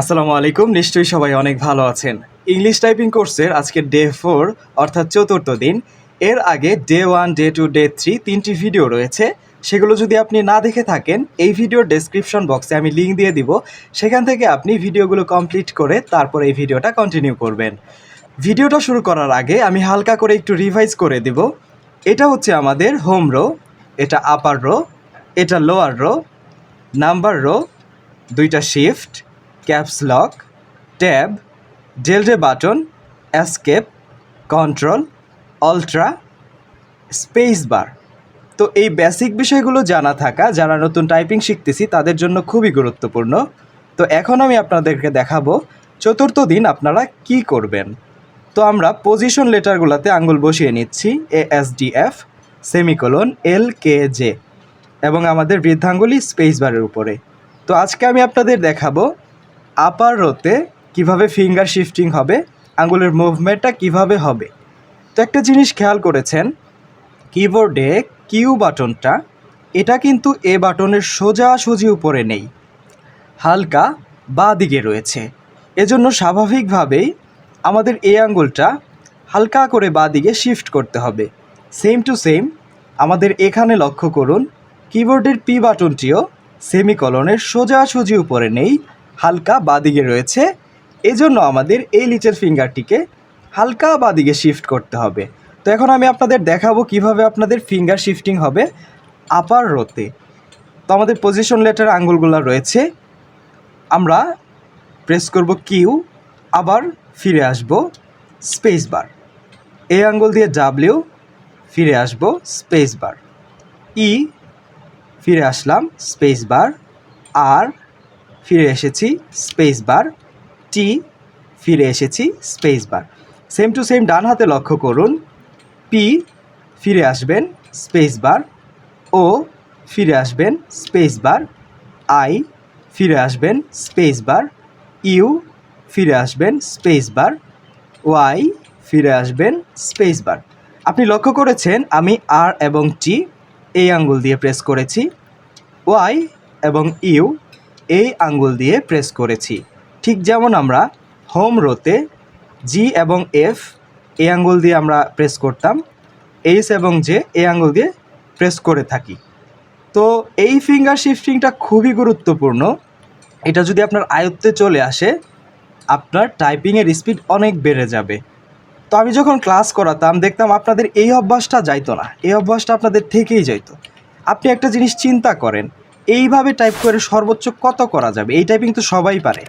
আসসালামু আলাইকুম, নিশ্চয়ই সবাই অনেক ভালো আছেন। ইংলিশ টাইপিং কোর্সের আজকে ডে ফোর অর্থাৎ চতুর্থ দিন। এর আগে day one day two day three তিনটি ভিডিও রয়েছে। সেগুলো যদি আপনি না দেখে থাকেন, এই ভিডিওর ডেসক্রিপশন বক্সে আমি লিঙ্ক দিয়ে দিব। সেখান থেকে আপনি ভিডিওগুলো কমপ্লিট করে তারপর এই ভিডিওটা কন্টিনিউ করবেন। ভিডিওটা শুরু করার আগে আমি হালকা করে একটু রিভাইজ করে দিব। এটা হচ্ছে আমাদের হোম রো এটা আপার রো এটা লোয়ার রো নাম্বার রো দুইটা shift caps lock tab delete button escape control alt space bar তো এই বেসিক বিষয়গুলো জানা থাকা, যারা নতুন টাইপিং শিখতেছি, তাদের জন্য খুবই গুরুত্বপূর্ণ। তো এখন আমি আপনাদেরকে দেখাবো চতুর্থ দিন আপনারা কি করবেন। তো আমরা পজিশন লেটারগুলোতে আঙ্গুল বসিয়ে নিচ্ছি A S D F semicolon L K J এবং আমাদের বৃদ্ধাঙ্গুলি স্পেস বারের উপরে। তো আজকে আমি আপনাদের দেখাবো আপার রোতে কীভাবে ফিঙ্গার শিফটিং হবে, আঙ্গুলের মুভমেন্টটা কীভাবে হবে। তো একটা জিনিস খেয়াল করেছেন কিবোর্ডে কিউ বাটনটা এটা কিন্তু এ বাটনের সোজাসুজি উপরে নেই, হালকা বা দিকে রয়েছে। এজন্য স্বাভাবিকভাবেই আমাদের এই আঙ্গুলটা হালকা করে বা দিকে শিফট করতে হবে। সেম টু সেম আমাদের এখানে লক্ষ্য করুন কিবোর্ডের পি বাটনটিও সেমিকলনের সোজাসুজি উপরে নেই হালকা বাদিকে রয়েছে। এজন্য আমাদের এই লিচের ফিঙ্গারটিকে হালকা বাদিকে শিফট করতে হবে। তো এখন আমি আপনাদের দেখাবো কীভাবে আপনাদের ফিঙ্গার শিফটিং হবে আপার রোতে। তো আমাদের পজিশন লেটার আঙ্গুলগুলো রয়েছে। আমরা প্রেস করব কিউ আবার ফিরে আসব স্পেস বার এই আঙ্গুল দিয়ে ডাব্লিউ ফিরে আসব স্পেস বার ই ফিরে আসলাম স্পেস বার আর ফিরে এসেছি স্পেস বার টি ফিরে এসেছি space bar same to same ডান হাতে লক্ষ্য করুন পি ফিরে আসবেন স্পেস বার ও ফিরে আসবেন স্পেস বার আই ফিরে আসবেন স্পেস বার ইউ ফিরে আসবেন স্পেস বার ওয়াই ফিরে আসবেন স্পেস বার আপনি লক্ষ্য করেছেন, আমি আর এবং টি এই আঙ্গুল দিয়ে প্রেস করেছি ওয়াই এবং ইউ এই আঙ্গুল দিয়ে প্রেস করেছি। ঠিক যেমন আমরা হোম রোতে জি এবং এফ এই আঙ্গুল দিয়ে আমরা প্রেস করতাম এইচ এবং জে এই আঙ্গুল দিয়ে প্রেস করে থাকি। তো এই ফিঙ্গার শিফটিংটা খুবই গুরুত্বপূর্ণ। এটা যদি আপনার আয়ত্তে চলে আসে, আপনার টাইপিংয়ের স্পিড অনেক বেড়ে যাবে। তো আমি যখন ক্লাস করাতাম, দেখতাম আপনাদের এই অভ্যাসটা যাইতো না। এই অভ্যাসটা আপনাদের থেকেই যাইতো। আপনি একটা জিনিস চিন্তা করেন এইভাবে টাইপ করে সর্বোচ্চ কত করা যাবে? এই টাইপিং তো সবাই পারে।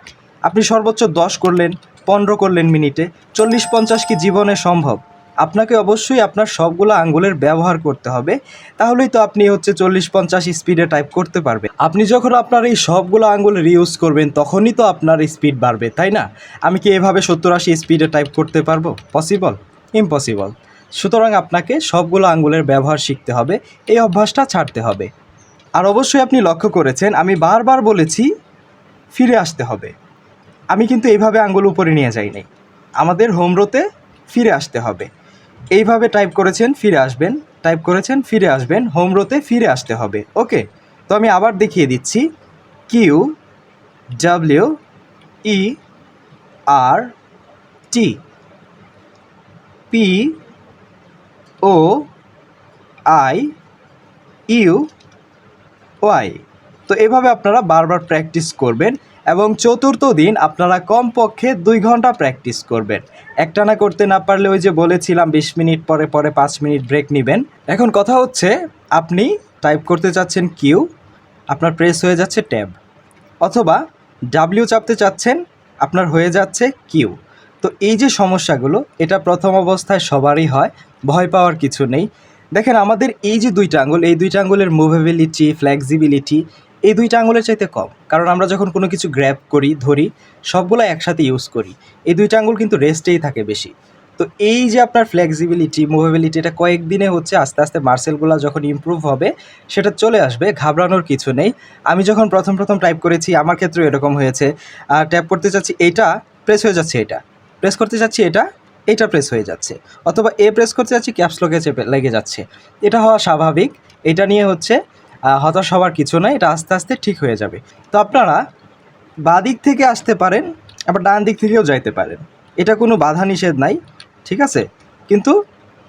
আপনি সর্বোচ্চ দশ করলেন, পনেরো করলেন মিনিটে, চল্লিশ পঞ্চাশ কি জীবনে সম্ভব? আপনাকে অবশ্যই আপনার সবগুলো আঙ্গুলের ব্যবহার করতে হবে। তাহলেই তো আপনি হচ্ছে চল্লিশ পঞ্চাশ স্পিডে টাইপ করতে পারবেন। আপনি যখন আপনার এই সবগুলো আঙ্গুলের ইউজ করবেন, তখনই তো আপনার স্পিড বাড়বে, তাই না? আমি কি এভাবে সত্তর আশি স্পিডে টাইপ করতে পারব? পসিবল ইম্পসিবল সুতরাং আপনাকে সবগুলো আঙ্গুলের ব্যবহার শিখতে হবে, এই অভ্যাসটা ছাড়তে হবে। আর অবশ্যই আপনি লক্ষ্য করেছেন, আমি বারবার বলেছি ফিরে আসতে হবে। আমি কিন্তু এইভাবে আঙ্গুল উপরে নিয়ে যাই নাই। আমাদের হোম রোতে ফিরে আসতে হবে। এইভাবে টাইপ করেছেন, ফিরে আসবেন টাইপ করেছেন, ফিরে আসবেন হোম রোতে ফিরে আসতে হবে। ওকে তো আমি আবার দেখিয়ে দিচ্ছি। Q W E R T P O I U Y তো এভাবে আপনারা বারবার প্র্যাকটিস করবেন এবং চতুর্থ দিন আপনারা কমপক্ষে দুই ঘণ্টা প্র্যাকটিস করবেন। একটানা করতে না পারলে ওই যে বলেছিলাম বিশ মিনিট পরে পরে পাঁচ মিনিট ব্রেক নেবেন। এখন কথা হচ্ছে, আপনি টাইপ করতে চাচ্ছেন কিউ আপনার প্রেস হয়ে যাচ্ছে ট্যাব অথবা ডাব্লিউ চাপতে চাচ্ছেন, আপনার হয়ে যাচ্ছে কিউ তো এই যে সমস্যাগুলো, এটা প্রথম অবস্থায় সবারই হয়, ভয় পাওয়ার কিছু নেই। দেখেন আমাদের এই যে দুইটা আঙ্গুল, এই দুইটা আঙ্গুলের মুভেবিলিটি ফ্লেক্সিবিলিটি এই দুইটা আঙুলের চাইতে কম। কারণ আমরা যখন কোনো কিছু গ্র্যাব করি, ধরি, সবগুলো একসাথে ইউজ করি, এই দুইটা আঙ্গুল কিন্তু রেস্টেই থাকে বেশি। তো এই যে আপনার ফ্লেক্সিবিলিটি মুভেবিলিটি এটা কয়েকদিনে হচ্ছে আস্তে আস্তে মার্সেলগুলো যখন ইমপ্রুভ হবে, সেটা চলে আসবে, ঘাবড়ানোর কিছু নেই। আমি যখন প্রথম প্রথম টাইপ করেছি, আমার ক্ষেত্রেও এরকম হয়েছে। আর ট্যাপ করতে চাচ্ছি এইটা প্রেস হয়ে যাচ্ছে এটা। প্রেস করতে চাচ্ছি এটা এইটা প্রেস হয়ে যাচ্ছে। অথবা এ প্রেস করতে যাচ্ছি ক্যাপসলকে চেপে লেগে যাচ্ছে। এটা হওয়া স্বাভাবিক। এটা নিয়ে হচ্ছে হতাশ হওয়ার কিছু নয়। এটা আস্তে আস্তে ঠিক হয়ে যাবে। তো আপনারা বাঁ দিক থেকে আসতে পারেন, আবার ডান দিক থেকেও যাইতে পারেন। এটা কোনো বাধা নিষেধ নাই, ঠিক আছে? কিন্তু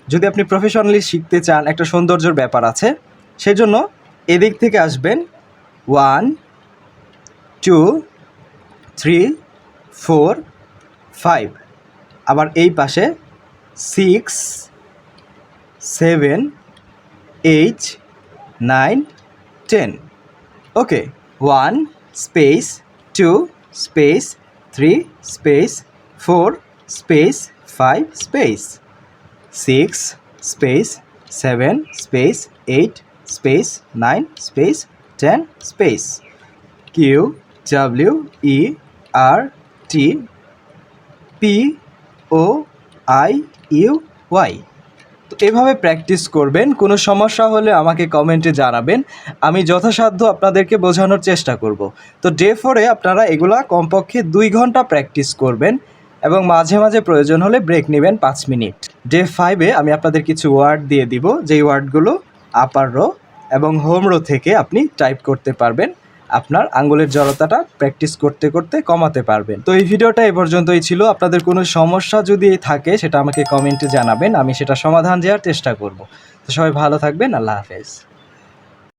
যদি আপনি প্রফেশনালি শিখতে চান, একটা সৌন্দর্যর ব্যাপার আছে, সেজন্য এদিক থেকে আসবেন। One two three four five আবার এই পাশে six seven eight nine ten okay one space two space three space four space five space six space seven space eight space nine space ten space Q W E R T P O, I, U, Y. তো এভাবে practice করবেন, কোনো সমস্যা হলে আমাকে কমেন্টে জানাবেন। আমি যথাসাধ্য আপনাদেরকে বোঝানোর চেষ্টা করব। তো ডে ফোরে আপনারা এগুলা কমপক্ষে দুই ঘণ্টা প্র্যাকটিস করবেন এবং মাঝে মাঝে প্রয়োজন হলে ব্রেক নেবেন পাঁচ মিনিট। ডে ফাইভে আমি আপনাদের কিছু ওয়ার্ড দিয়ে দিব, যেই ওয়ার্ডগুলো আপার রো এবং হোম রো থেকে আপনি টাইপ করতে পারবেন। আপনার আঙ্গুলের জড়তাটা প্র্যাকটিস করতে করতে কমাতে পারবেন। তো এই ভিডিওটা এ পর্যন্তই ছিল। আপনাদের কোনো সমস্যা যদি থাকে, সেটা আমাকে কমেন্টে জানাবেন। আমি সেটা সমাধান দেওয়ার চেষ্টা করব। তো সবাই ভালো থাকবেন। আল্লাহ হাফেজ।